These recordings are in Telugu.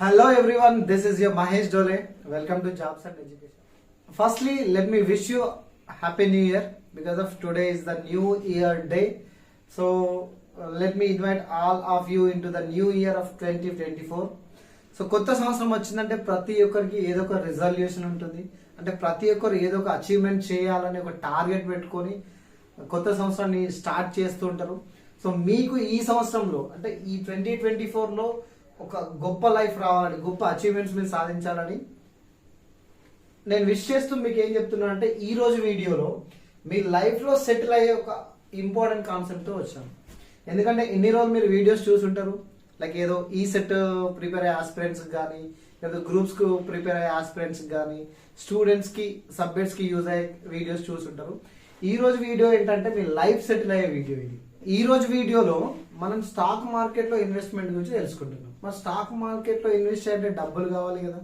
Hello everyone this is your Mahesh Dole welcome to jobs and education firstly let me wish you happy new year because of today is the new year day so let me invite all of you into the new year of twenty twenty four so కొత్త సంవత్సరం వచ్చిందంటే ప్రతి ఒక్కరికి ఏదో ఒక రిజల్యూషన్ ఉంటుంది. అంటే ప్రతి ఒక్కరు ఏదో ఒక అచీవ్మెంట్ చేయాలని ఒక టార్గెట్ పెట్టుకొని కొత్త సంవత్సరాన్ని స్టార్ట్ చేస్తుంటారు ఉంటారు. సో మీకు ఈ సంవత్సరంలో అంటే ఈ ట్వంటీ ట్వంటీ ఫోర్లో ఒక గొప్ప లైఫ్ రావాలని గొప్ప అచీవ్మెంట్స్ మీరు సాధించాలని నేను విష్ చేస్తూ మీకు ఏం చెప్తున్నాను అంటే ఈ రోజు వీడియోలో మీ లైఫ్లో సెటిల్ అయ్యే ఒక ఇంపార్టెంట్ కాన్సెప్ట్తో వచ్చాను ఎందుకంటే ఎన్ని రోజులు మీరు వీడియోస్ చూసుంటారు? లైక్ ఏదో ఈ సెట్ ప్రిపేర్ అయ్యే ఆస్పిరెంట్స్ కానీ లేదా గ్రూప్స్కు ప్రిపేర్ అయ్యే ఆస్పిరెంట్స్ కానీ స్టూడెంట్స్కి సబ్జెక్ట్స్కి యూజ్ అయ్యే వీడియోస్ చూసుంటారు. ఈ రోజు వీడియో ఏంటంటే మీ లైఫ్ సెటిల్ అయ్యే వీడియో ఇది. ఈరోజు వీడియోలో మనం స్టాక్ మార్కెట్లో ఇన్వెస్ట్మెంట్ గురించి తెలుసుకుంటున్నాం. మన స్టాక్ మార్కెట్లో ఇన్వెస్ట్ చేయాలంటే డబ్బులు కావాలి కదా.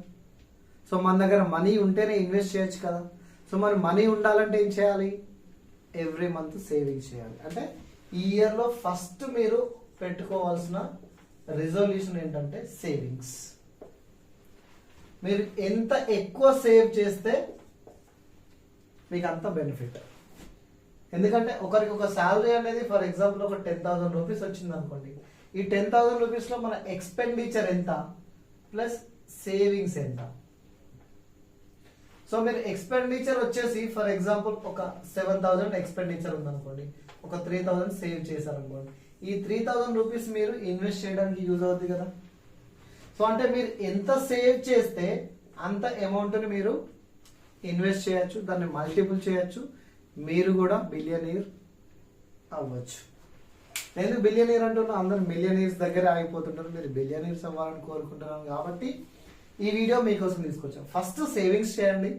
సో మన దగ్గర మనీ ఉంటేనే ఇన్వెస్ట్ చేయొచ్చు కదా. సో మరి మనీ ఉండాలంటే ఏం చేయాలి? ఎవ్రీ మంత్ సేవింగ్స్ చేయాలి. అంటే ఈ ఇయర్లో ఫస్ట్ మీరు పెట్టుకోవాల్సిన రిజల్యూషన్ ఏంటంటే సేవింగ్స్ మీరు ఎంత ఎక్కువ సేవ్ చేస్తే మీకు అంత బెనిఫిట్ ఎందుకంటే ఒకరికి ఒక శాలరీ అనేది ఫర్ ఎగ్జాంపుల్ ఒక టెన్ థౌసండ్ రూపీస్ వచ్చింది అనుకోండి ఈ టెన్ థౌసండ్ రూపీస్లో మన ఎక్స్పెండిచర్ ఎంత? ప్లస్ సేవింగ్స్ ఎంత? సో మీరు ఎక్స్పెండిచర్ వచ్చేసి ఫర్ ఎగ్జాంపుల్ ఒక సెవెన్ థౌసండ్ ఎక్స్పెండిచర్ ఉందనుకోండి. ఒక త్రీ థౌసండ్ సేవ్ చేశారనుకోండి. ఈ త్రీ థౌసండ్ రూపీస్ మీరు ఇన్వెస్ట్ చేయడానికి యూజ్ అవుతుంది కదా? సో అంటే మీరు ఎంత సేవ్ చేస్తే అంత అమౌంట్ని మీరు ఇన్వెస్ట్ చేయొచ్చు దాన్ని మల్టిపుల్ చేయొచ్చు. మీరు కూడా బిలియనీర్ అవ్వచ్చు. నేను బిలియనీర్ అంటున్నా అందరు మిలియనీర్స్ దగ్గర ఆగిపోతుంటారు మీరు బిలియనీర్స్ అవ్వాలని కోరుకుంటున్నాను కాబట్టి ఈ వీడియో మీకోసం తీసుకొచ్చాం. ఫస్ట్ సేవింగ్స్ చేయండి.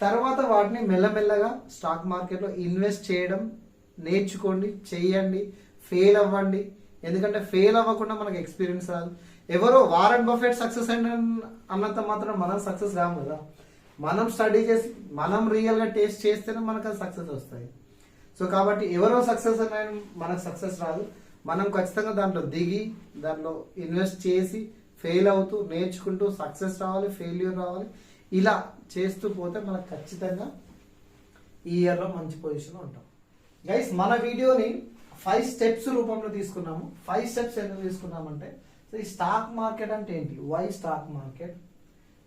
తర్వాత వాటిని మెల్లమెల్లగా స్టాక్ మార్కెట్లో ఇన్వెస్ట్ చేయడం నేర్చుకోండి చేయండి ఫెయిల్ అవ్వండి. ఎందుకంటే ఫెయిల్ అవ్వకుండా మనకు ఎక్స్పీరియన్స్ రాదు. ఎవరో వారెన్ బఫెట్ సక్సెస్ అయిన అన్నంత మాత్రం మనం సక్సెస్ రాము కదా. మనం స్టడీ చేసి మనం రియల్గా టేస్ట్ చేస్తేనే మనకు అది సక్సెస్ వస్తాయి. సో కాబట్టి ఎవరో సక్సెస్ అయిన మనకు సక్సెస్ రాదు. మనం ఖచ్చితంగా దాంట్లో దిగి దాంట్లో ఇన్వెస్ట్ చేసి ఫెయిల్ అవుతూ నేర్చుకుంటూ సక్సెస్ రావాలి ఫెయిల్యూర్ రావాలి ఇలా చేస్తూ పోతే మనకు ఖచ్చితంగా ఈ ఇయర్లో మంచి పొజిషన్లో ఉంటాం. గైస్ మన వీడియోని ఫైవ్ స్టెప్స్ రూపంలో తీసుకున్నాము. ఫైవ్ స్టెప్స్ ఎందుకు తీసుకున్నామంటే సో ఈ స్టాక్ మార్కెట్ అంటే ఏంటి? వై స్టాక్ మార్కెట్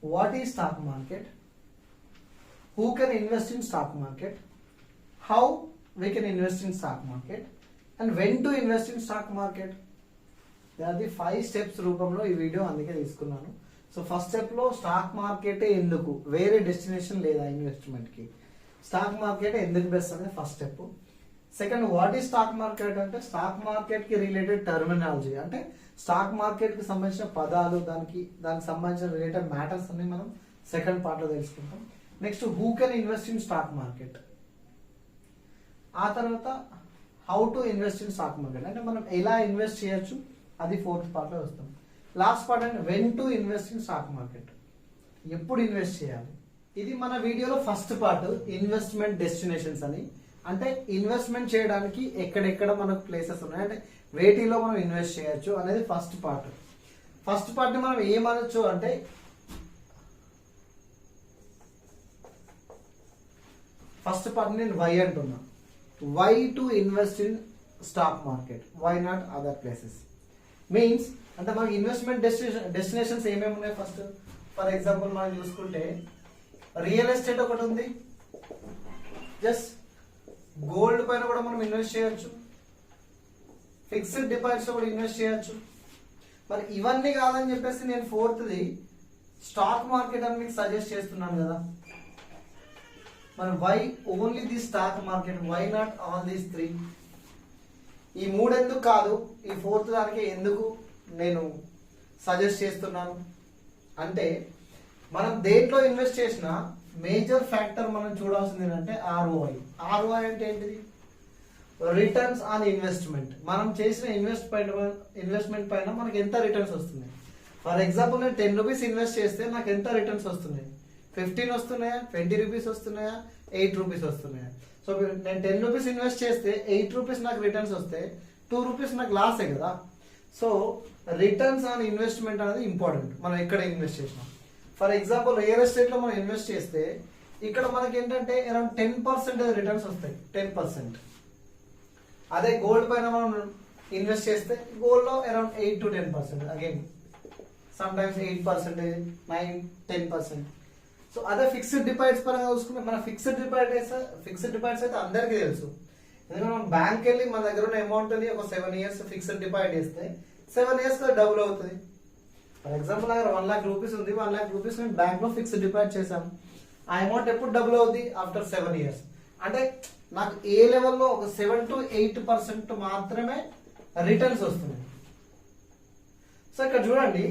వాట్ ఈ stock market who can invest in stock market how we can invest in stock market and when to invest in stock market అది ఫైవ్ స్టెప్స్ రూపంలో ఈ వీడియో అందుకే తీసుకున్నాను. సో ఫస్ట్ స్టెప్లో స్టాక్ మార్కెటే ఎందుకు? వేరే డెస్టినేషన్ లేదా ఇన్వెస్ట్మెంట్కి స్టాక్ మార్కెట్ ఎందుకు బెస్ట్ అనేది ఫస్ట్ స్టెప్ సెకండ్ వాట్ ఈ స్టాక్ మార్కెట్ అంటే స్టాక్ మార్కెట్కి రిలేటెడ్ టర్మినాలజీ అంటే స్టాక్ మార్కెట్కి సంబంధించిన పదాలు దానికి దానికి సంబంధించిన రిలేటెడ్ మ్యాటర్స్ అన్ని మనం సెకండ్ పార్ట్లో తెలుసుకుంటాం. Next who can invest in stock market ఆ తర్వాత how to invest in stock market అంటే మనం ఎలా ఇన్వెస్ట్ చేయొచ్చు? అది ఫోర్త్ పార్ట్లో వస్తాం. లాస్ట్ పార్ట్ అంటే when to invest in stock market ఎప్పుడు ఇన్వెస్ట్ చేయాలి? ఇది మన వీడియోలో ఫస్ట్ పార్ట్ ఇన్వెస్ట్మెంట్ డెస్టినేషన్స్ అని. అంటే ఇన్వెస్ట్మెంట్ చేయడానికి ఎక్కడెక్కడ మనకు ప్లేసెస్ ఉన్నాయి? అంటే వేటిలో మనం ఇన్వెస్ట్ చేయొచ్చు అనేది ఫస్ట్ పార్ట్ ఫస్ట్ పార్ట్ని మనం ఏమనొచ్చు అంటే ఫస్ట్ పార్ట్ నేను వై అంటున్నా. Why to invest in stock market why not other places means అంటే మనకి ఇన్వెస్ట్మెంట్ డెస్టినేషన్ డెస్టినేషన్స్ ఏమేమి ఉన్నాయి ఫస్ట్ ఫర్ ఎగ్జాంపుల్ మనం చూసుకుంటే రియల్ ఎస్టేట్ ఒకటి ఉంది. జస్ట్ గోల్డ్ పైన కూడా మనం ఇన్వెస్ట్ చేయొచ్చు. ఫిక్స్డ్ డిపాజిట్స్ కూడా ఇన్వెస్ట్ చేయొచ్చు. మరి ఇవన్నీ కాదని చెప్పేసి నేను ఫోర్త్ది స్టాక్ మార్కెట్ అని మీకు సజెస్ట్ చేస్తున్నాను కదా. మరి why only the stock market why not all these three ఈ మూడెందుకు కాదు ఈ ఫోర్త్ దానికి ఎందుకు నేను సజెస్ట్ చేస్తున్నాను? అంటే మనం దేంట్లో ఇన్వెస్ట్ చేసినా మేజర్ ఫ్యాక్టర్ మనం చూడాల్సింది ఏంటంటే ఆర్ఓఐ ఆర్ఓఐ అంటే ఏంటిది? రిటర్న్స్ ఆన్ ఇన్వెస్ట్మెంట్ మనం చేసిన ఇన్వెస్ట్ పైన ఇన్వెస్ట్మెంట్ పైన మనకి ఎంత రిటర్న్స్ వస్తున్నాయి? ఫర్ ఎగ్జాంపుల్ నేను టెన్ రూపీస్ ఇన్వెస్ట్ చేస్తే నాకు ఎంత రిటర్న్స్ వస్తున్నాయి? ఫిఫ్టీన్ వస్తున్నాయా? ట్వంటీ రూపీస్ వస్తున్నాయా? ఎయిట్ రూపీస్ వస్తున్నాయా? సో నేను టెన్ రూపీస్ ఇన్వెస్ట్ చేస్తే ఎయిట్ రూపీస్ నాకు రిటర్న్స్ వస్తే టూ రూపీస్ నాకు లాసే కదా? సో రిటర్న్స్ ఆన్ ఇన్వెస్ట్మెంట్ అనేది ఇంపార్టెంట్ మనం ఎక్కడ ఇన్వెస్ట్ చేసినాం. ఫర్ ఎగ్జాంపుల్ రియల్ ఎస్టేట్లో మనం ఇన్వెస్ట్ చేస్తే ఇక్కడ మనకి ఏంటంటే అరౌండ్ టెన్ పర్సెంట్ రిటర్న్స్ వస్తాయి. టెన్ పర్సెంట్ అదే గోల్డ్ పైన మనం ఇన్వెస్ట్ చేస్తే గోల్డ్లో around eight to ten percent again sometimes eight percentage nine ten percent so అదే ఫిక్స్డ్ డిపాజిట్స్ పరంగా చూసుకుంటే మన ఫిక్స్డ్ డిపాజిట్స్ ఫిక్స్డ్ డిపాజిట్స్ అయితే అందరికీ తెలుసు. ఎందుకంటే మనం బ్యాంక్ వెళ్ళి మన దగ్గర ఉన్న అమౌంట్ అని ఒక సెవెన్ ఇయర్స్ ఫిక్స్డ్ డిపాజిట్ చేస్తే సెవెన్ ఇయర్స్ డబుల్ అవుతుంది. ఫర్ ఎగ్జాంపుల్ దగ్గర వన్ లాక్ రూపీస్ ఉంది. వన్ లాక్ రూపీస్ మేము బ్యాంక్లో ఫిక్స్డ్ డిపాజిట్ చేసాం ఆ అమౌంట్ ఎప్పుడు డబుల్ అవుతుంది ఆఫ్టర్ సెవెన్ ఇయర్స్ అంటే నాకు ఏ లెవెల్లో ఒక సెవెన్ టు ఎయిట్ పర్సెంట్ మాత్రమే రిటర్న్స్ వస్తున్నాయి. సో ఇక్కడ చూడండి.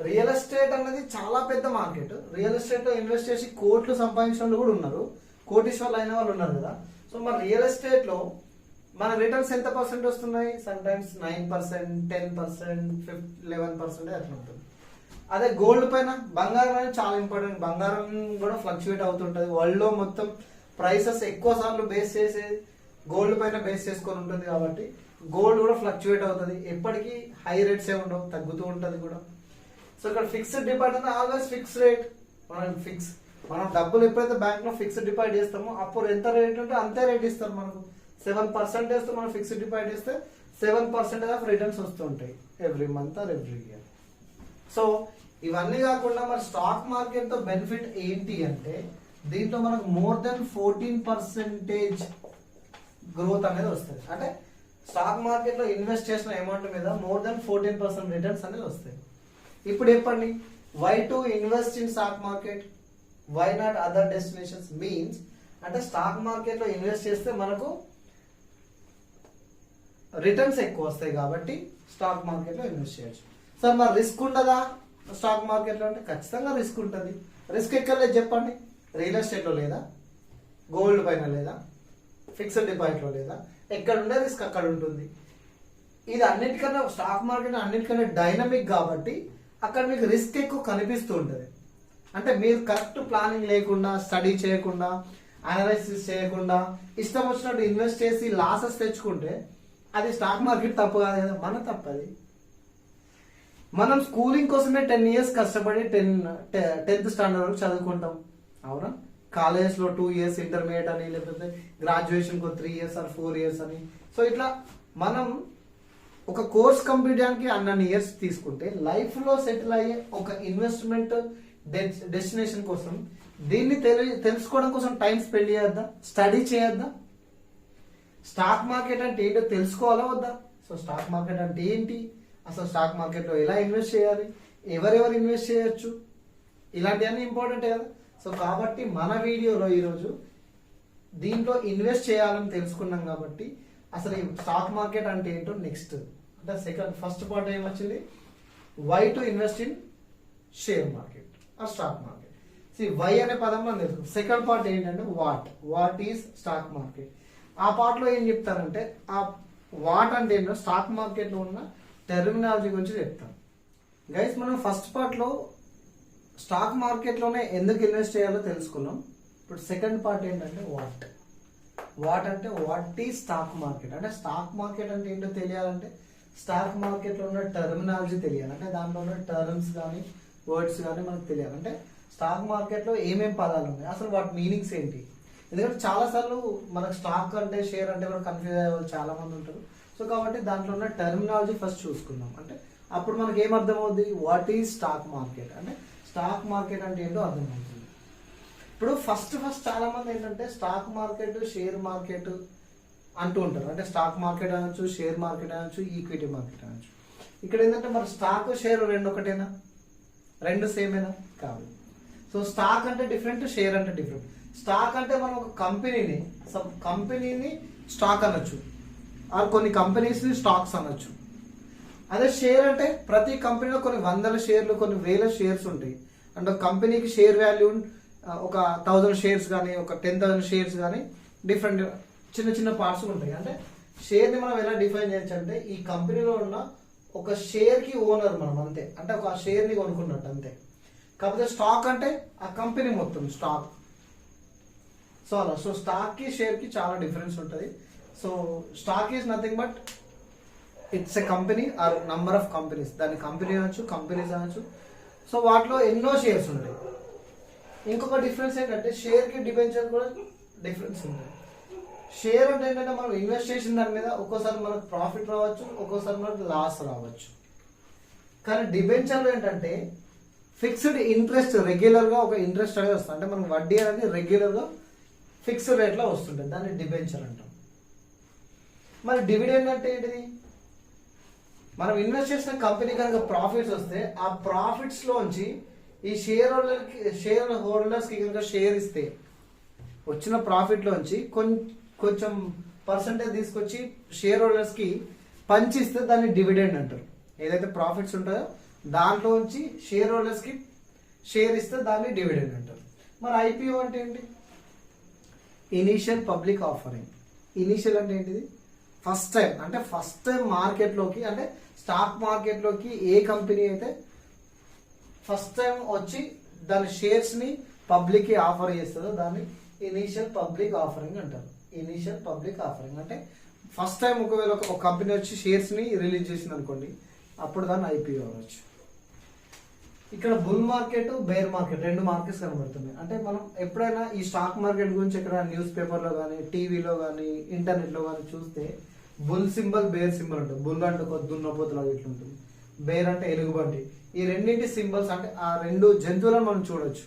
రియల్ ఎస్టేట్ అనేది చాలా పెద్ద మార్కెట్. రియల్ ఎస్టేట్లో ఇన్వెస్ట్ చేసి కోట్లు సంపాదించిన వాళ్ళు కూడా ఉన్నారు. కోటీశ్వర్లు అయిన వాళ్ళు ఉన్నారు కదా. సో మన రియల్ ఎస్టేట్లో మన రిటర్న్స్ ఎంత పర్సెంట్ వస్తున్నాయి? Sometimes nine percent ten percent fifth eleven percent అట్లా ఉంటుంది. అదే గోల్డ్ పైన బంగారం అనేది చాలా ఇంపార్టెంట్ బంగారం కూడా ఫ్లక్చువేట్ అవుతుంటుంది. వరల్డ్లో మొత్తం ప్రైసెస్ ఎక్కువ సార్లు బేస్ చేసేది గోల్డ్ పైన బేస్ చేసుకొని ఉంటుంది కాబట్టి గోల్డ్ కూడా ఫ్లక్చువేట్ అవుతుంది. ఎప్పటికీ హై రేట్స్ ఏ ఉండవు. తగ్గుతూ ఉంటుంది కూడా. సో ఇక్కడ ఫిక్స్డ్ డిపాజిట్ అంటే ఆల్వేస్ ఫిక్స్ రేట్ మనం ఫిక్స్ మనం డబ్బులు ఎప్పుడైతే బ్యాంక్లో ఫిక్స్డ్ డిపాజిట్ చేస్తామో అప్పుడు ఎంత రేట్ ఉంటే అంతే రేట్ ఇస్తారు మనకు. సెవెన్ పర్సెంటేజ్ మనం ఫిక్స్డ్ డిపాజిట్ చేస్తే సెవెన్ పర్సెంటేజ్ ఆఫ్ రిటర్న్స్ వస్తుంటాయి every month or every year so ఇవన్నీ కాకుండా మరి స్టాక్ మార్కెట్తో బెనిఫిట్ ఏంటి అంటే దీంట్లో మనకు more than fourteen percentage growth అనేది వస్తుంది. అంటే స్టాక్ మార్కెట్లో ఇన్వెస్ట్ చేసిన అమౌంట్ మీద more than fourteen percent returns అనేది వస్తాయి ఇప్పుడు చెప్పండి why to invest in stock market why not other destinations means అంటే స్టాక్ మార్కెట్లో ఇన్వెస్ట్ చేస్తే మనకు రిటర్న్స్ ఎక్కువ వస్తాయి కాబట్టి స్టాక్ మార్కెట్లో ఇన్వెస్ట్ చేయొచ్చు. సార్ మరి రిస్క్ ఉండదా? స్టాక్ మార్కెట్లో అంటే ఖచ్చితంగా రిస్క్ ఉంటుంది. రిస్క్ ఎక్కడ లేదు చెప్పండి. రియల్ ఎస్టేట్లో లేదా? గోల్డ్ పైన లేదా? ఫిక్స్డ్ డిపాజిట్లో లేదా? ఎక్కడ ఉండే రిస్క్ అక్కడ ఉంటుంది. ఇది అన్నిటికన్నా స్టాక్ మార్కెట్ అన్నిటికన్నా డైనమిక్ కాబట్టి అక్కడ మీకు రిస్క్ ఎక్కువ కనిపిస్తూ ఉంటుంది. అంటే మీరు కరెక్ట్ ప్లానింగ్ లేకుండా స్టడీ చేయకుండా అనాలిసిస్ చేయకుండా ఇష్టం వచ్చినట్టు ఇన్వెస్ట్ చేసి లాసెస్ తెచ్చుకుంటే అది స్టాక్ మార్కెట్ తప్పు కాదు కదా మన తప్పది మనం స్కూలింగ్ కోసమే టెన్ ఇయర్స్ కష్టపడి టెన్ టెన్త్ స్టాండర్డ్ వరకు చదువుకుంటాం. అవునా? కాలేజ్లో టూ ఇయర్స్ ఇంటర్మీడియట్ అని లేకపోతే గ్రాడ్యుయేషన్కి three years or four years అని. సో ఇట్లా మనం ఒక కోర్స్ కంప్లీట్ చేయడానికి అన్నన్ని ఇయర్స్ తీసుకుంటే లైఫ్లో సెటిల్ అయ్యే ఒక ఇన్వెస్ట్మెంట్ డెస్టినేషన్ కోసం దీన్ని తెలి తెలుసుకోవడం కోసం టైం స్పెండ్ చేయొద్దా? స్టడీ చేయొద్దా? స్టాక్ మార్కెట్ అంటే ఏంటో తెలుసుకోవాలా వద్దా? సో స్టాక్ మార్కెట్ అంటే ఏంటి? అసలు స్టాక్ మార్కెట్లో ఎలా ఇన్వెస్ట్ చేయాలి? ఎవరెవరు ఇన్వెస్ట్ చేయొచ్చు? ఇలాంటివన్నీ ఇంపార్టెంట్ కదా. సో కాబట్టి మన వీడియోలో ఈరోజు దీంట్లో ఇన్వెస్ట్ చేయాలని తెలుసుకున్నాం కాబట్టి అసలు ఈ స్టాక్ మార్కెట్ అంటే ఏంటో నెక్స్ట్ అంటే సెకండ్ ఫస్ట్ పార్ట్ ఏమొచ్చింది why to invest in share market ఆ స్టాక్ మార్కెట్ సి వై అనే పదంలో తెలుసు. సెకండ్ పార్ట్ ఏంటంటే what what is stock market ఆ పార్ట్లో ఏం చెప్తారంటే ఆ వాట్ అంటే ఏంటో స్టాక్ మార్కెట్లో ఉన్న టెర్మినాలజీ గురించి చెప్తాను గైస్ మనం ఫస్ట్ పార్ట్లో స్టాక్ మార్కెట్లోనే ఎందుకు ఇన్వెస్ట్ చేయాలో తెలుసుకున్నాం. ఇప్పుడు సెకండ్ పార్ట్ ఏంటంటే వాట్ వాట్ అంటే వాట్ ఈ స్టాక్ మార్కెట్? అంటే స్టాక్ మార్కెట్ అంటే ఏంటో తెలియాలంటే స్టాక్ మార్కెట్లో ఉన్న టర్మినాలజీ తెలియాలి. అంటే దాంట్లో ఉన్న టర్మ్స్ కానీ వర్డ్స్ కానీ మనకు తెలియాలి. అంటే స్టాక్ మార్కెట్లో ఏమేమి ఏమేం పదాలు ఉన్నాయి? అసలు వాటి మీనింగ్స్ ఏంటి? ఎందుకంటే చాలాసార్లు మనకు స్టాక్ అంటే షేర్ అంటే కూడా కన్ఫ్యూజ్ అయ్యే వాళ్ళు చాలా మంది ఉంటారు. సో కాబట్టి దాంట్లో ఉన్న టర్మినాలజీ ఫస్ట్ చూసుకుందాం. అంటే అప్పుడు మనకి ఏం అర్థమవుద్ది? What is stock market? అంటే స్టాక్ మార్కెట్ అంటే ఏంటో అర్థమవుతుంది. ఇప్పుడు ఫస్ట్ ఫస్ట్ చాలా మంది ఏంటంటే స్టాక్ మార్కెట్ షేర్ మార్కెట్ అంటూ ఉంటారు. అంటే స్టాక్ మార్కెట్ అనొచ్చు షేర్ మార్కెట్ అనొచ్చు ఈక్విటీ మార్కెట్ అనొచ్చు. ఇక్కడ ఏంటంటే మరి స్టాక్ షేర్ రెండు ఒకటేనా? రెండు సేమేనా? కాదు. సో స్టాక్ అంటే డిఫరెంట్ షేర్ అంటే డిఫరెంట్ స్టాక్ అంటే మనం ఒక కంపెనీని సబ్ కంపెనీని స్టాక్ అనొచ్చు. ఆర్ కొన్ని కంపెనీస్ని స్టాక్స్ అనొచ్చు. అదే షేర్ అంటే ప్రతి కంపెనీలో కొన్ని వందల షేర్లు కొన్ని వేల షేర్స్ ఉంటాయి. అంటే ఒక కంపెనీకి షేర్ వాల్యూ ఒక థౌజండ్ షేర్స్ కానీ ఒక టెన్ థౌసండ్ షేర్స్ కానీ డిఫరెంట్ చిన్న చిన్న పార్ట్స్ ఉంటాయి. అంటే షేర్ని మనం ఎలా డిఫైన్ చేయొచ్చు అంటే ఈ కంపెనీలో ఉన్న ఒక షేర్కి ఓనర్ మనం అంతే. అంటే ఒక షేర్ని కొనుక్కున్నట్టు అంతే. కాకపోతే స్టాక్ అంటే ఆ కంపెనీ మొత్తం స్టాక్ సో అలా. సో స్టాక్కి షేర్కి చాలా డిఫరెన్స్ ఉంటుంది. So stock is nothing but it's a company or number of companies దాని కంపెనీ అనొచ్చు కంపెనీస్ అనొచ్చు. సో వాటిలో ఎన్నో షేర్స్ ఉంటాయి. ఇంకొక డిఫరెన్స్ ఏంటంటే షేర్కి డిబెంచర్ కూడా డిఫరెన్స్ ఉంది. షేర్ అంటే ఏంటంటే మనం ఇన్వెస్ట్ చేసిన దాని మీద ఒక్కోసారి మనకు ప్రాఫిట్ రావచ్చు ఒక్కోసారి మనకు లాస్ రావచ్చు. కానీ డిబెంచర్లో ఏంటంటే ఫిక్స్డ్ ఇంట్రెస్ట్ రెగ్యులర్గా ఒక ఇంట్రెస్ట్ అనేది వస్తుంది. అంటే మనకు వడ్డీ అనేది రెగ్యులర్గా ఫిక్స్డ్ రేట్లో వస్తుంటుంది. దాన్ని డిబెంచర్ అంటాం. మరి డివిడెండ్ అంటే ఏంటిది? మనం ఇన్వెస్ట్ చేసిన కంపెనీ కనుక ప్రాఫిట్స్ వస్తే ఆ ప్రాఫిట్స్ లోంచి ఈ షేర్ హోల్డర్కి షేర్ హోల్డర్స్కి కనుక షేర్ ఇస్తే వచ్చిన ప్రాఫిట్లోంచి కొంచెం పర్సంటేజ్ తీసుకొచ్చి షేర్ హోల్డర్స్కి పంచిస్తే దాన్ని డివిడెండ్ అంటారు. ఏదైతే ప్రాఫిట్స్ ఉంటాయో దాంట్లోంచి షేర్ హోల్డర్స్కి షేర్ ఇస్తే దాన్ని డివిడెండ్ అంటారు. మరి ఐపీఓ అంటే ఏంటి? ఇనీషియల్ పబ్లిక్ ఆఫరింగ్ ఇనీషియల్ అంటే ఏంటిది? ఫస్ట్ టైం అంటే ఫస్ట్ టైం మార్కెట్లోకి అంటే స్టాక్ మార్కెట్లోకి ఏ కంపెనీ అయితే ఫస్ట్ టైం వచ్చి దాని షేర్స్ని పబ్లిక్కి ఆఫర్ చేస్తుందో దాన్ని ఇనీషియల్ పబ్లిక్ ఆఫరింగ్ అంటారు. ఇనీషియల్ పబ్లిక్ ఆఫరింగ్ అంటే ఫస్ట్ టైం ఒకవేళ ఒక కంపెనీ వచ్చి షేర్స్ని రిలీజ్ చేసింది అనుకోండి అప్పుడు దాన్ని ఐపీఓ అవ్వచ్చు. ఇక్కడ బుల్ మార్కెట్ బేర్ మార్కెట్ రెండు మార్కెట్స్ కనబడుతున్నాయి. అంటే మనం ఎప్పుడైనా ఈ స్టాక్ మార్కెట్ గురించి ఇక్కడ న్యూస్ పేపర్లో కానీ టీవీలో కానీ ఇంటర్నెట్లో కానీ చూస్తే బుల్ సింబల్ బేర్ సింబల్ ఉంటుంది బుల్ అంటే ఒక దున్నపోతులాగా ఇట్లా ఉంటుంది బేర్ అంటే ఎలుగుబంటి. ఈ రెండింటి సింబల్స్ అంటే ఆ రెండు జంతువులను మనం చూడొచ్చు.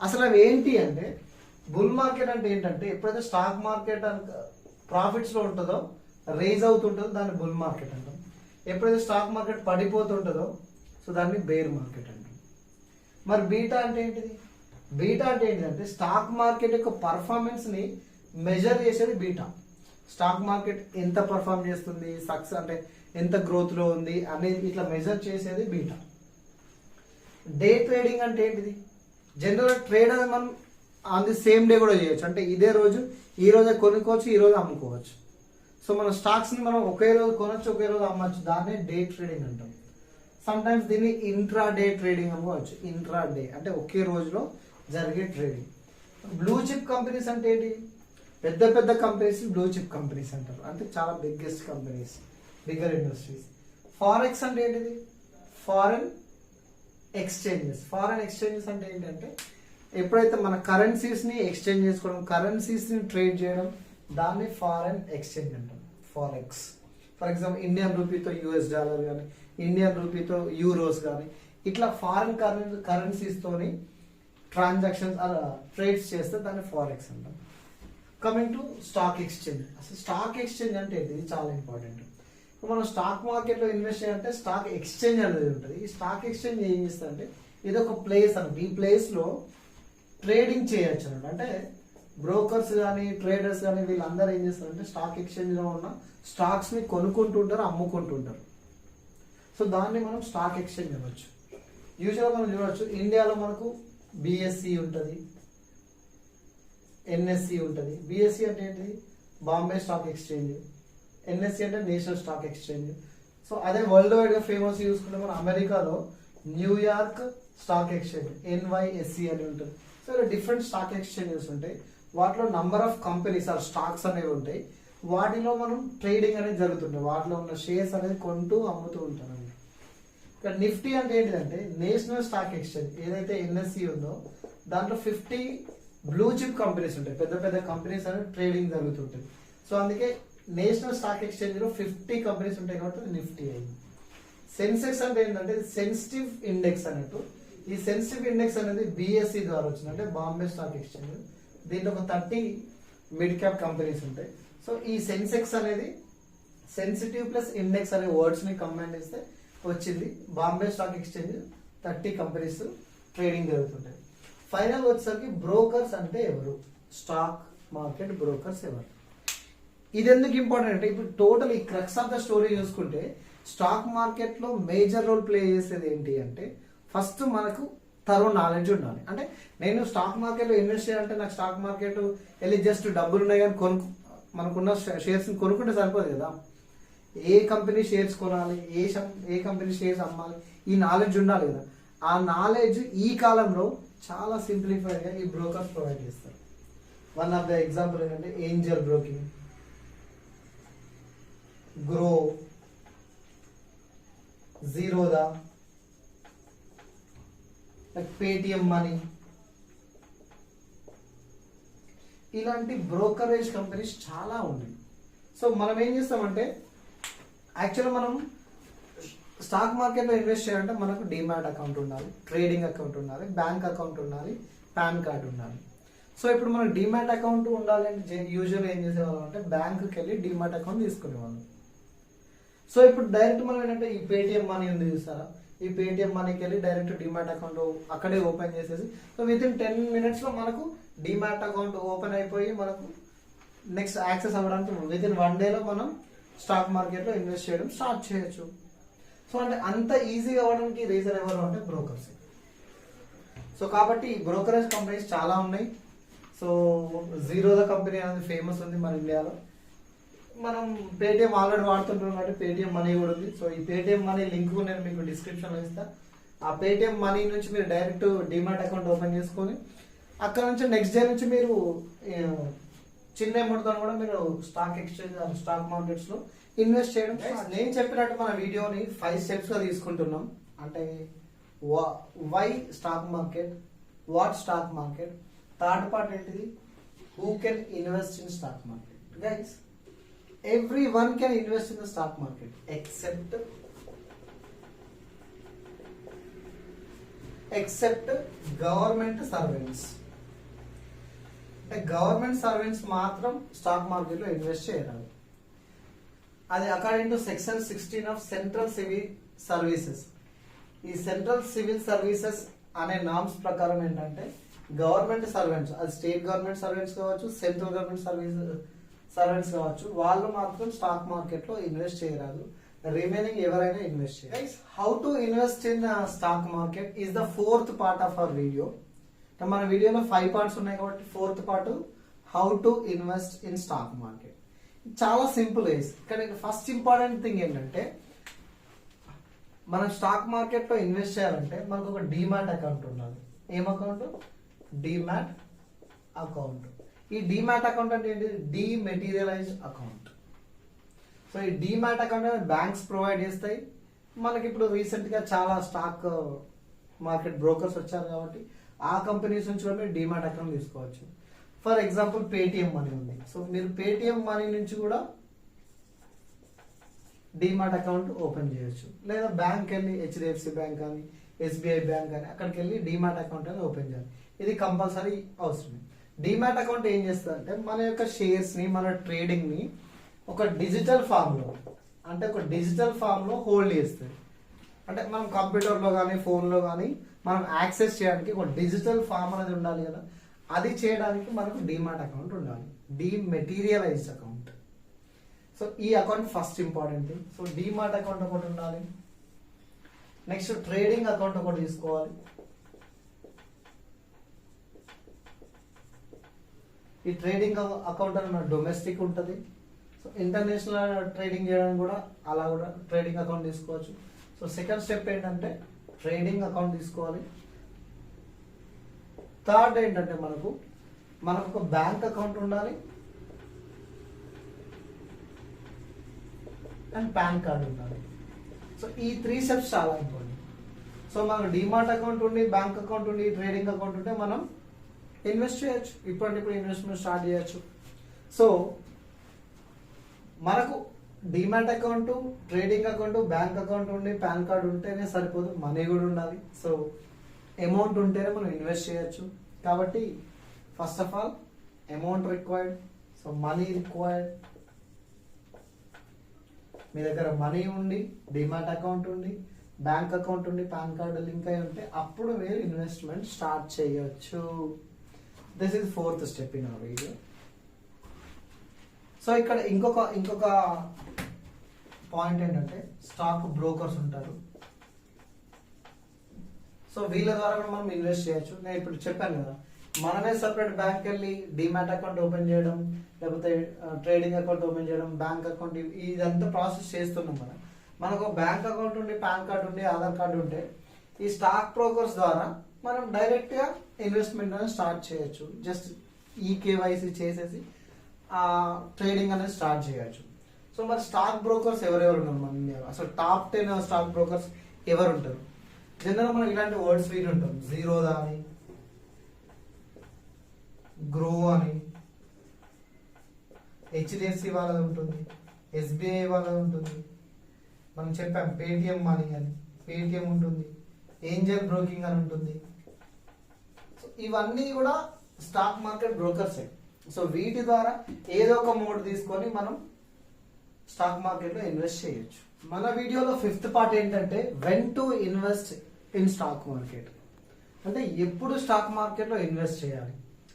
అసలు అవి ఏంటి అంటే బుల్ మార్కెట్ అంటే ఏంటంటే ఎప్పుడైతే స్టాక్ మార్కెట్ ప్రాఫిట్స్లో ఉంటుందో రేజ్ అవుతుంటుందో దాన్ని బుల్ మార్కెట్ అంటాం. ఎప్పుడైతే స్టాక్ మార్కెట్ పడిపోతుంటుందో సో దాన్ని బేర్ మార్కెట్ అంటాం. మరి బీటా అంటే ఏంటిది? బీటా అంటే ఏంటంటే స్టాక్ మార్కెట్ యొక్క పర్ఫార్మెన్స్ని మెజర్ చేసేది బీటా. స్టాక్ మార్కెట్ ఎంత పర్ఫామ్ చేస్తుంది సక్సెస్ అంటే ఎంత గ్రోత్లో ఉంది అనేది ఇట్లా మెజర్ చేసేది బీటా. డే ట్రేడింగ్ అంటే ఏంటిది? జనరల్ ట్రేడ్ అనేది మనం ఆన్ ది సేమ్ డే కూడా చేయొచ్చు. అంటే ఇదే రోజు ఈ రోజే కొనుక్కోవచ్చు ఈ రోజు అమ్ముకోవచ్చు. సో మన స్టాక్స్ని మనం ఒకే రోజు కొనొచ్చు ఒకే రోజు అమ్మచ్చు. దాన్నే డే ట్రేడింగ్ అంటాం. సమ్ టైమ్స్ దీన్ని ఇంట్రా డే ట్రేడింగ్ అనుకోవచ్చు ఇంట్రా డే అంటే ఒకే రోజులో జరిగే ట్రేడింగ్ బ్లూ చిప్ కంపెనీస్ అంటే ఏంటి? పెద్ద పెద్ద కంపెనీస్ బ్లూ చిప్ కంపెనీస్ అంటారు. అంటే చాలా biggest companies bigger industries forex అంటే ఏంటిది? Foreign exchanges. ఫారెన్ ఎక్స్చేంజెస్ అంటే ఏంటంటే ఎప్పుడైతే మన కరెన్సీస్ని ఎక్స్చేంజ్ చేసుకోవడం కరెన్సీస్ని ట్రేడ్ చేయడం దాన్ని ఫారెన్ ఎక్స్చేంజ్ అంటాం. ఫారెక్స్ ఫర్ ఎగ్జాంపుల్ ఇండియన్ రూపీతో యూఎస్ డాలర్ కానీ ఇండియన్ రూపీతో యూరోస్ కానీ ఇట్లా ఫారెన్ కరెన్ కరెన్సీస్తోని ట్రాన్సాక్షన్స్ అలా ట్రేడ్స్ చేస్తే దాన్ని ఫారెక్స్ అంటాం. కమింగ్ టు స్టాక్ ఎక్స్చేంజ్ అసలు స్టాక్ ఎక్స్చేంజ్ అంటే ఇది చాలా ఇంపార్టెంట్ మనం స్టాక్ మార్కెట్లో ఇన్వెస్ట్ చేయాలంటే స్టాక్ ఎక్స్చేంజ్ అనేది ఉంటుంది. ఈ స్టాక్ ఎక్స్చేంజ్ ఏం చేస్తుందంటే ఇది ఒక ప్లేస్ అనమాట ఈ ప్లేస్లో ట్రేడింగ్ చేయొచ్చు అనమాట అంటే బ్రోకర్స్ కానీ ట్రేడర్స్ కానీ వీళ్ళందరూ ఏం చేస్తారంటే స్టాక్ ఎక్స్చేంజ్లో ఉన్న స్టాక్స్ని కొనుక్కుంటుంటారు అమ్ముకుంటుంటారు. సో దాన్ని మనం స్టాక్ ఎక్స్చేంజ్ అనవచ్చు యూజువల్గా మనం చూడవచ్చు ఇండియాలో మనకు బిఎస్సి ఉంటుంది. ఎన్ఎస్సి ఉంటుంది. బిఎస్సి అంటే ఏంటిది? బాంబే స్టాక్ ఎక్స్చేంజ్ ఎన్ఎస్సి అంటే నేషనల్ స్టాక్ ఎక్స్చేంజ్. సో అదే వరల్డ్ వైడ్గా ఫేమస్ చూసుకుంటే మన అమెరికాలో న్యూయార్క్ స్టాక్ ఎక్స్చేంజ్ ఎన్వైఎస్సి అని ఉంటుంది. సో ఇలా డిఫరెంట్ స్టాక్ ఎక్స్చేంజెస్ ఉంటాయి. వాటిలో number of companies or stocks అనేవి ఉంటాయి. వాటిలో మనం ట్రేడింగ్ అనేది జరుగుతుంటాయి వాటిలో ఉన్న షేర్స్ అనేది కొంటూ అమ్ముతూ ఉంటాం అండి ఇక్కడ నిఫ్టీ అంటే ఏంటిదంటే నేషనల్ స్టాక్ ఎక్స్చేంజ్ ఏదైతే ఎన్ఎస్సి ఉందో దాంట్లో ఫిఫ్టీ బ్లూ చిప్ కంపెనీస్ ఉంటాయి. పెద్ద పెద్ద కంపెనీస్ అనేవి ట్రేడింగ్ జరుగుతుంటాయి. సో అందుకే నేషనల్ స్టాక్ ఎక్స్చేంజ్లో ఫిఫ్టీ కంపెనీస్ ఉంటాయి కాబట్టి నిఫ్టీ అయింది. సెన్సెక్స్ అంటే ఏంటంటే సెన్సిటివ్ ఇండెక్స్ అన్నట్టు. ఈ సెన్సిటివ్ ఇండెక్స్ అనేది బీఎస్సీ ద్వారా వచ్చింది. అంటే బాంబే స్టాక్ ఎక్స్చేంజ్. దీంట్లో ఒక థర్టీ మిడ్ క్యాప్ కంపెనీస్ ఉంటాయి. సో ఈ సెన్సెక్స్ అనేది సెన్సిటివ్ ప్లస్ ఇండెక్స్ అనే వర్డ్స్ని కంబైన్ చేస్తే వచ్చింది. Bombay stock exchange thirty companies trading జరుగుతుంటాయి. ఫైనల్ వచ్చేసరికి బ్రోకర్స్ అంటే ఎవరు? స్టాక్ మార్కెట్ బ్రోకర్స్ ఎవరు? ఇది ఎందుకు ఇంపార్టెంట్ అంటే ఇప్పుడు టోటల్ ఈ క్రక్స్ ఆఫ్ ద స్టోరీ చూసుకుంటే స్టాక్ మార్కెట్లో మేజర్ రోల్ ప్లే చేసేది ఏంటి అంటే ఫస్ట్ మనకు తరో నాలెడ్జ్ ఉండాలి. అంటే నేను స్టాక్ మార్కెట్లో ఇన్వెస్ట్ చేయాలంటే నాకు స్టాక్ మార్కెట్ వెళ్ళి జస్ట్ డబ్బులు ఉన్నాయి కానీ కొను మనకున్న షేర్స్ కొనుక్కుంటే సరిపోదు కదా. ఏ కంపెనీ షేర్స్ కొనాలి ఏ ఏ కంపెనీ షేర్స్ అమ్మాలి ఈ నాలెడ్జ్ ఉండాలి కదా. ఆ నాలెడ్జ్ ఈ కాలంలో చాలా సింప్లిఫైడ్గా ఈ బ్రోకర్స్ ప్రొవైడ్ చేస్తారు. వన్ ఆఫ్ ద ఎగ్జాంపుల్ ఏంటంటే Angel broking Groww. Zerodha? Like Paytm money ఇలాంటి బ్రోకరేజ్ కంపెనీస్ చాలా ఉన్నాయి. సో మనం ఏం చేస్తామంటే యాక్చువల్గా మనం స్టాక్ మార్కెట్లో ఇన్వెస్ట్ చేయాలంటే మనకు డిమాట్ అకౌంట్ ఉండాలి ట్రేడింగ్ అకౌంట్ ఉండాలి బ్యాంక్ అకౌంట్ ఉండాలి పాన్ కార్డ్ ఉండాలి. సో ఇప్పుడు మనం డిమాట్ అకౌంట్ ఉండాలి అంటే యూజువల్ ఏం చేసేవాళ్ళం అంటే బ్యాంకుకి వెళ్ళి డిమాట్ అకౌంట్ తీసుకునేవాళ్ళం. సో ఇప్పుడు డైరెక్ట్ మనం ఏంటంటే ఈ పేటిఎం మనీ ఉంది చూస్తారా ఈ పేటిఎం మనీకి వెళ్ళి డైరెక్ట్ డిమాట్ అకౌంట్ అక్కడే ఓపెన్ చేసేసి సో విత్ ఇన్ టెన్ మినిట్స్లో మనకు డిమాట్ అకౌంట్ ఓపెన్ అయిపోయి మనకు నెక్స్ట్ యాక్సెస్ అవ్వడానికి విత్ ఇన్ వన్ డేలో మనం స్టాక్ మార్కెట్లో ఇన్వెస్ట్ చేయడం స్టార్ట్ చేయొచ్చు. సో అంటే అంత ఈజీగా అవ్వడానికి రీజన్ ఎవరు అంటే బ్రోకర్స్ సో కాబట్టి ఈ బ్రోకరేజ్ కంపెనీస్ చాలా ఉన్నాయి. సో జీరోద కంపెనీ అనేది ఫేమస్ ఉంది మన ఇండియాలో మనం పేటిఎం ఆల్రెడీ వాడుతుంటున్నాం కాబట్టి పేటిఎం మనీ కూడా ఉంది. సో ఈ పేటిఎం మనీ లింక్ నేను మీకు డిస్క్రిప్షన్లో ఇస్తా. ఆ పేటిఎం మనీ నుంచి మీరు డైరెక్ట్ డిమాట్ అకౌంట్ ఓపెన్ చేసుకొని అక్కడ నుంచి నెక్స్ట్ డే నుంచి మీరు చిన్న అమౌంట్తో కూడా మీరు స్టాక్ ఎక్స్చేంజ్ స్టాక్ మార్కెట్స్లో ఇన్వెస్ట్ చేయడం. నేను చెప్పినట్టు మన వీడియోని ఫైవ్ స్టెప్స్గా తీసుకుంటున్నాం. అంటే why stock market what stock market third part ఏంటిది? Who can invest in stock market guys everyone can invest in the stock market except except government servants అంటే గవర్నమెంట్ సర్వెంట్స్ మాత్రం స్టాక్ మార్కెట్లో ఇన్వెస్ట్ చేయరాదు అది according to section sixteen of central civil services ఈ సెంట్రల్ సివిల్ సర్వీసెస్ అనే నామ్స్ ప్రకారం ఏంటంటే గవర్నమెంట్ సర్వెంట్స్ అది స్టేట్ గవర్నమెంట్ సర్వెంట్స్ కావచ్చు సెంట్రల్ గవర్నమెంట్ సర్వీసెస్ సర్వెంట్స్ కావచ్చు వాళ్ళు మాత్రం స్టాక్ మార్కెట్లో ఇన్వెస్ట్ చేయరాదు. రిమైనింగ్ ఎవరైనా ఇన్వెస్ట్ చేయాలి. How to invest in stock market is the fourth part of our video మన వీడియోలో ఫైవ్ పార్ట్స్ ఉన్నాయి కాబట్టి fourth part how to invest in stock market చాలా సింపుల్ వేస్ కానీ ఫస్ట్ ఇంపార్టెంట్ థింగ్ ఏంటంటే మనం స్టాక్ మార్కెట్లో ఇన్వెస్ట్ చేయాలంటే మనకు ఒక డీమాట్ అకౌంట్ ఉండాలి. ఏం అకౌంట్ డీమాట్ అకౌంట్ ఈ డిమాట్ అకౌంట్ అంటే ఏంటి డీమెటీరియలైజ్ అకౌంట్ సో ఈ డీమాట్ అకౌంట్ అనేది బ్యాంక్స్ ప్రొవైడ్ చేస్తాయి. మనకి ఇప్పుడు రీసెంట్గా చాలా స్టాక్ మార్కెట్ బ్రోకర్స్ వచ్చారు కాబట్టి ఆ కంపెనీస్ నుంచి కూడా మీరు డీమాట్ అకౌంట్ తీసుకోవచ్చు. ఫర్ ఎగ్జాంపుల్ పేటిఎం మనీ ఉంది. సో మీరు పేటిఎం మనీ నుంచి కూడా డిమాట్ అకౌంట్ ఓపెన్ చేయొచ్చు. లేదా బ్యాంక్ వెళ్ళి హెచ్డిఎఫ్సి బ్యాంక్ కానీ ఎస్బీఐ బ్యాంక్ కానీ అక్కడికి వెళ్ళి డిమాట్ అకౌంట్ అని ఓపెన్ చేయాలి. ఇది కంపల్సరీ అవసరమే. డిమాట్ అకౌంట్ ఏం చేస్తుందంటే మన యొక్క షేర్స్ని మన ట్రేడింగ్ని ఒక డిజిటల్ ఫామ్లో అంటే ఒక డిజిటల్ ఫామ్లో హోల్డ్ చేస్తుంది. అంటే మనం కంప్యూటర్లో కానీ ఫోన్లో కానీ మనం యాక్సెస్ చేయడానికి ఒక డిజిటల్ ఫామ్ అనేది ఉండాలి కదా. అది చేయడానికి మనకు డిమాట్ అకౌంట్ ఉండాలి. డిమెటీరియలైజ్డ్ అకౌంట్ సో ఈ account first important thing so demat account ఒకటి ఉండాలి. నెక్స్ట్ ట్రేడింగ్ అకౌంట్ ఒకటి తీసుకోవాలి. ఈ ట్రేడింగ్ అకౌంట్ అన్న డొమెస్టిక్ ఉంటుంది. సో ఇంటర్నేషనల్ ట్రేడింగ్ చేయడానికి కూడా అలా కూడా ట్రేడింగ్ అకౌంట్ తీసుకోవచ్చు. సో సెకండ్ స్టెప్ ఏంటంటే ట్రేడింగ్ అకౌంట్ తీసుకోవాలి. థర్డ్ ఏంటంటే మనకు మనకు ఒక బ్యాంక్ అకౌంట్ ఉండాలి. అండ్ పాన్ కార్డ్ ఉండాలి. సో ఈ త్రీ స్టెప్స్ చాలా ఇంపార్టెంట్. సో మనకు డిమార్ట్ అకౌంట్ ఉండి బ్యాంక్ అకౌంట్ ఉండి ట్రేడింగ్ అకౌంట్ ఉంటే మనం ఇన్వెస్ట్ చేయొచ్చు. ఇప్పటికప్పుడు ఇన్వెస్ట్మెంట్ స్టార్ట్ చేయొచ్చు. సో మనకు demat account trading account bank account ఉండి పాన్ కార్డ్ ఉంటేనే సరిపోదు. మనీ కూడా ఉండాలి. సో అమౌంట్ ఉంటేనే మనం ఇన్వెస్ట్ చేయొచ్చు. కాబట్టి first of all amount required so money required మీ దగ్గర మనీ ఉండి డిమాట్ అకౌంట్ ఉండి బ్యాంక్ అకౌంట్ ఉండి పాన్ కార్డు లింక్ అయి ఉంటే అప్పుడు మీరు ఇన్వెస్ట్మెంట్ స్టార్ట్ చేయొచ్చు. This is fourth step in our video so ఇక్కడ ఇంకొక ఇంకొక పాయింట్ ఏంటంటే స్టాక్ బ్రోకర్స్ ఉంటారు. సో వీళ్ళ ద్వారా కూడా మనం ఇన్వెస్ట్ చేయొచ్చు. నేను ఇప్పుడు చెప్పాను కదా మనమే సపరేట్ బ్యాంక్ వెళ్ళి డిమాట్ అకౌంట్ ఓపెన్ చేయడం లేకపోతే ట్రేడింగ్ అకౌంట్ ఓపెన్ చేయడం బ్యాంక్ అకౌంట్ ఇదంతా ప్రాసెస్ చేస్తున్నాం మనం మనకు బ్యాంక్ అకౌంట్ ఉండి పాన్ కార్డు ఉండి ఆధార్ కార్డు ఉంటే ఈ స్టాక్ బ్రోకర్స్ ద్వారా మనం డైరెక్ట్గా ఇన్వెస్ట్మెంట్ అనేది స్టార్ట్ చేయొచ్చు. జస్ట్ ఈ కేవైసీ చేసేసి ఆ ట్రేడింగ్ అనేది స్టార్ట్ చేయొచ్చు. సో మరి స్టాక్ బ్రోకర్స్ ఎవరెవరు ఉన్నారు మన ఇండియాలో? అసలు టాప్ టెన్ స్టాక్ బ్రోకర్స్ ఎవరు ఉంటారు? జనరల్ మనం ఇలాంటి వర్డ్స్ విని ఉంటాం జీరో అని గ్రో అని హెచ్డిఎఫ్సి వాళ్ళది ఉంటుంది ఎస్బీఐ వాళ్ళది ఉంటుంది. మనం చెప్పాం పేటిఎం మనీ అని పేటిఎం ఉంటుంది ఏంజల్ బ్రోకింగ్ అని ఉంటుంది. ఇవన్నీ కూడా స్టాక్ మార్కెట్ బ్రోకర్సే సో వీటి ద్వారా ఏదో ఒక మోడ్ తీసుకొని మనం స్టాక్ మార్కెట్లో ఇన్వెస్ట్ చేయొచ్చు. మన వీడియోలో ఫిఫ్త్ పార్ట్ ఏంటంటే when to invest in stock market అంటే ఎప్పుడు స్టాక్ మార్కెట్లో ఇన్వెస్ట్ చేయాలి?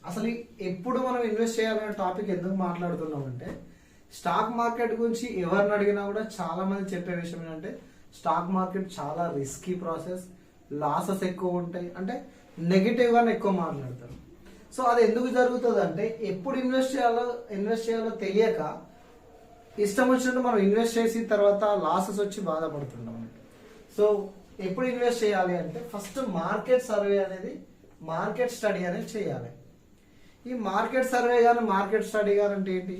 అసలు ఎప్పుడు మనం ఇన్వెస్ట్ చేయాలనే టాపిక్ ఎందుకు మాట్లాడుతున్నామంటే స్టాక్ మార్కెట్ గురించి ఎవరిని అడిగినా కూడా చాలా మంది చెప్పే విషయం ఏంటంటే స్టాక్ మార్కెట్ చాలా రిస్కీ ప్రాసెస్ లాసెస్ ఎక్కువ ఉంటాయి. అంటే నెగిటివ్గానే ఎక్కువ మాట్లాడతారు. సో అది ఎందుకు జరుగుతుంది అంటే ఎప్పుడు ఇన్వెస్ట్ చేయాలో ఇన్వెస్ట్ చేయాలో తెలియక ఇష్టం వచ్చినట్టు మనం ఇన్వెస్ట్ చేసి తర్వాత లాసెస్ వచ్చి బాధపడుతున్నాం సో ఎప్పుడు ఇన్వెస్ట్ చేయాలి అంటే ఫస్ట్ మార్కెట్ సర్వే అనేది మార్కెట్ స్టడీ అనేది చేయాలి. ఈ మార్కెట్ సర్వే కానీ మార్కెట్ స్టడీ కానీ అంటే ఏంటి?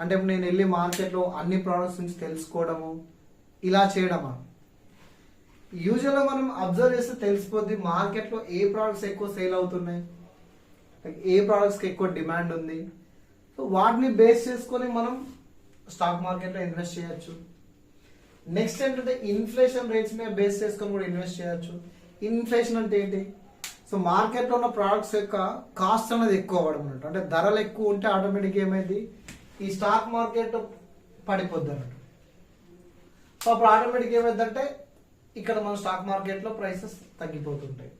అంటే ఇప్పుడు నేను వెళ్ళి మార్కెట్లో అన్ని ప్రోడక్ట్స్ నుంచి తెలుసుకోవడము ఇలా చేయడమా? యూజువల్గా మనం అబ్జర్వ్ చేస్తే తెలిసిపోద్ది మార్కెట్లో ఏ ప్రోడక్ట్స్ ఎక్కువ సేల్ అవుతున్నాయి. ఏ ప్రోడక్ట్స్కి ఎక్కువ డిమాండ్ ఉంది. సో వాటిని బేస్ చేసుకొని మనం స్టాక్ మార్కెట్లో ఇన్వెస్ట్ చేయొచ్చు. నెక్స్ట్ ఏంటంటే ఇన్ఫ్లేషన్ రేట్స్ మీద బేస్ చేసుకొని కూడా ఇన్వెస్ట్ చేయొచ్చు. ఇన్ఫ్లేషన్ అంటే ఏంటి? సో మార్కెట్లో ఉన్న ప్రోడక్ట్స్ యొక్క కాస్ట్ అనేది ఎక్కువ అవ్వడం అన్నట్టు. అంటే ధరలు ఎక్కువ ఉంటే ఆటోమేటిక్ ఏమైంది? ఈ స్టాక్ మార్కెట్ పడిపోద్ది అన్నట్టు. సో అప్పుడు ఆటోమేటిక్ ఏమైందంటే ఇక్కడ మన స్టాక్ మార్కెట్లో ప్రైసెస్ తగ్గిపోతుంటాయి.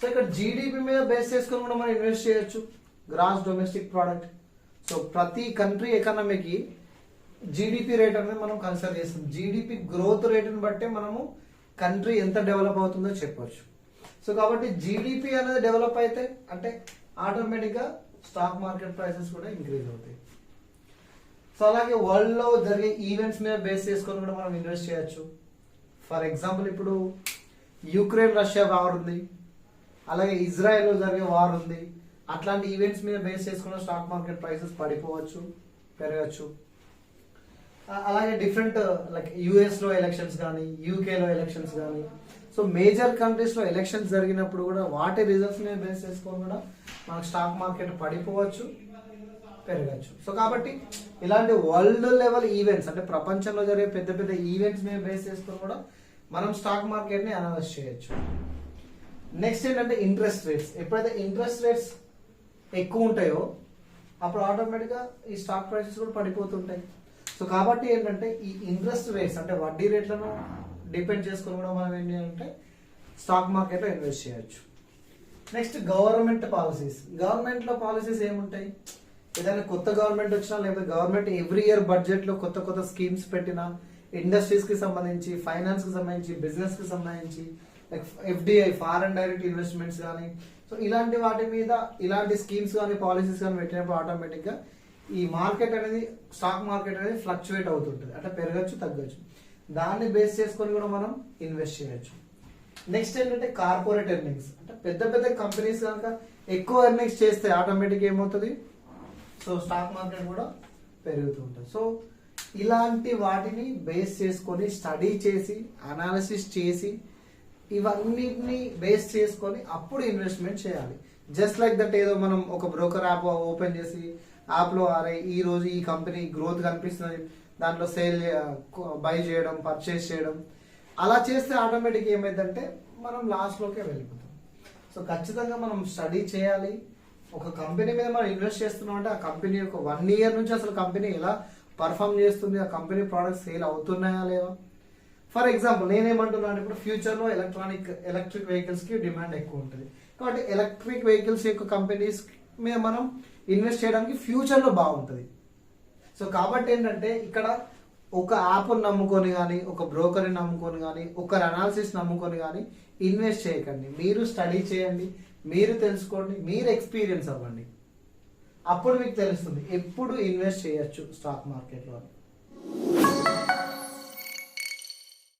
సో ఇక్కడ జీడిపి మీద బేస్ చేసుకొని కూడా మనం ఇన్వెస్ట్ చేయొచ్చు. గ్రాస్ డొమెస్టిక్ ప్రోడక్ట్ సో ప్రతి కంట్రీ ఎకానమీకి జీడిపి రేట్ అనేది మనం కన్సిడర్ చేస్తాం. జీడిపి గ్రోత్ రేటుని బట్టే మనము కంట్రీ ఎంత డెవలప్ అవుతుందో చెప్పవచ్చు సో కాబట్టి జీడిపి అనేది డెవలప్ అయితే అంటే ఆటోమేటిక్గా స్టాక్ మార్కెట్ ప్రైసెస్ కూడా ఇంక్రీజ్ అవుతాయి. సో అలాగే వరల్డ్లో జరిగే ఈవెంట్స్ మీద బేస్ చేసుకొని కూడా మనం ఇన్వెస్ట్ చేయొచ్చు. ఫర్ ఎగ్జాంపుల్ ఇప్పుడు యుక్రెయిన్ రష్యా వార్ ఉంది. అలాగే ఇజ్రాయెల్లో జరిగే వార్ ఉంది. అట్లాంటి ఈవెంట్స్ మీద బేస్ చేసుకున్న స్టాక్ మార్కెట్ ప్రైసెస్ పడిపోవచ్చు పెరగచ్చు. అలాగే డిఫరెంట్ లైక్ యూఎస్లో ఎలక్షన్స్ కానీ యూకేలో ఎలక్షన్స్ కానీ సో మేజర్ కంట్రీస్లో ఎలక్షన్స్ జరిగినప్పుడు కూడా వాటి రిజల్ట్స్ మీద బేస్ చేసుకొని కూడా మనకు స్టాక్ మార్కెట్ పడిపోవచ్చు పెరగచ్చు. సో కాబట్టి ఇలాంటి వరల్డ్ లెవెల్ ఈవెంట్స్ అంటే ప్రపంచంలో జరిగే పెద్ద పెద్ద ఈవెంట్స్ మీద బేస్ చేసుకొని కూడా మనం స్టాక్ మార్కెట్ని అనలైజ్ చేయొచ్చు. నెక్స్ట్ ఏంటంటే ఇంట్రెస్ట్ రేట్స్ ఎప్పుడైతే ఇంట్రెస్ట్ రేట్స్ ఎక్కువ ఉంటాయో అప్పుడు ఆటోమేటిక్గా ఈ స్టాక్ ప్రైసెస్ కూడా పడిపోతుంటాయి. సో కాబట్టి ఏంటంటే ఈ ఇంట్రెస్ట్ రేట్స్ అంటే వడ్డీ రేట్లను డిపెండ్ చేసుకోవడం కూడా మనం ఏంటి అంటే స్టాక్ మార్కెట్లో ఇన్వెస్ట్ చేయొచ్చు. నెక్స్ట్ గవర్నమెంట్ పాలసీస్ గవర్నమెంట్లో పాలసీస్ ఏముంటాయి? ఏదైనా కొత్త గవర్నమెంట్ వచ్చినా లేకపోతే గవర్నమెంట్ ఎవ్రీ ఇయర్ బడ్జెట్లో కొత్త కొత్త స్కీమ్స్ పెట్టినా ఇండస్ట్రీస్కి సంబంధించి ఫైనాన్స్కి సంబంధించి బిజినెస్కి సంబంధించి like FDI foreign direct investments కానీ సో ఇలాంటి వాటి మీద ఇలాంటి స్కీమ్స్ కానీ పాలసీస్ కానీ పెట్టినప్పుడు ఆటోమేటిక్గా ఈ మార్కెట్ అనేది స్టాక్ మార్కెట్ అనేది ఫ్లక్చువేట్ అవుతుంటుంది. అంటే పెరగచ్చు తగ్గచ్చు. దాన్ని బేస్ చేసుకొని కూడా మనం ఇన్వెస్ట్ చేయొచ్చు. నెక్స్ట్ ఏంటంటే కార్పొరేట్ ఎర్నింగ్స్ అంటే పెద్ద పెద్ద కంపెనీస్ కనుక ఎక్కువ ఎర్నింగ్స్ చేస్తే ఆటోమేటిక్ ఏమవుతుంది? సో స్టాక్ మార్కెట్ కూడా పెరుగుతూ ఉంటుంది సో ఇలాంటి వాటిని బేస్ చేసుకొని స్టడీ చేసి అనాలిసిస్ చేసి ఇవన్నిటిని బేస్ చేసుకొని అప్పుడు ఇన్వెస్ట్మెంట్ చేయాలి. జస్ట్ లైక్ దట్ ఏదో మనం ఒక బ్రోకర్ యాప్ ఓపెన్ చేసి యాప్లో అరే ఈ రోజు ఈ కంపెనీ గ్రోత్ కనిపిస్తుంది. దాంట్లో సేల్ బై చేయడం పర్చేస్ చేయడం. అలా చేస్తే ఆటోమేటిక్ ఏమైందంటే మనం లాస్ట్లోకే వెళ్ళిపోతాం. సో ఖచ్చితంగా మనం స్టడీ చేయాలి. ఒక కంపెనీ మీద మనం ఇన్వెస్ట్ చేస్తున్నాం అంటే ఆ కంపెనీ ఒక వన్ ఇయర్ నుంచి అసలు కంపెనీ ఎలా పర్ఫామ్ చేస్తుంది ఆ కంపెనీ ప్రోడక్ట్స్ సేల్ అవుతున్నాయా లేవా? ఫర్ ఎగ్జాంపుల్ నేనేమంటున్నాను ఇప్పుడు ఫ్యూచర్లో ఎలక్ట్రానిక్ ఎలక్ట్రిక్ వెహికల్స్కి డిమాండ్ ఎక్కువ ఉంటుంది. కాబట్టి ఎలక్ట్రిక్ వెహికల్స్ యొక్క కంపెనీస్ మీద మనం ఇన్వెస్ట్ చేయడానికి ఫ్యూచర్లో బాగుంటుంది. సో కాబట్టి ఏంటంటే ఇక్కడ ఒక యాప్ని నమ్ముకొని కానీ ఒక బ్రోకర్ని నమ్ముకొని కానీ ఒకరి అనాలిసిస్ నమ్ముకొని కానీ ఇన్వెస్ట్ చేయకండి. మీరు స్టడీ చేయండి మీరు తెలుసుకోండి మీరు ఎక్స్పీరియన్స్ అవ్వండి. అప్పుడు మీకు తెలుస్తుంది. ఎప్పుడు ఇన్వెస్ట్ చేయొచ్చు స్టాక్ మార్కెట్లో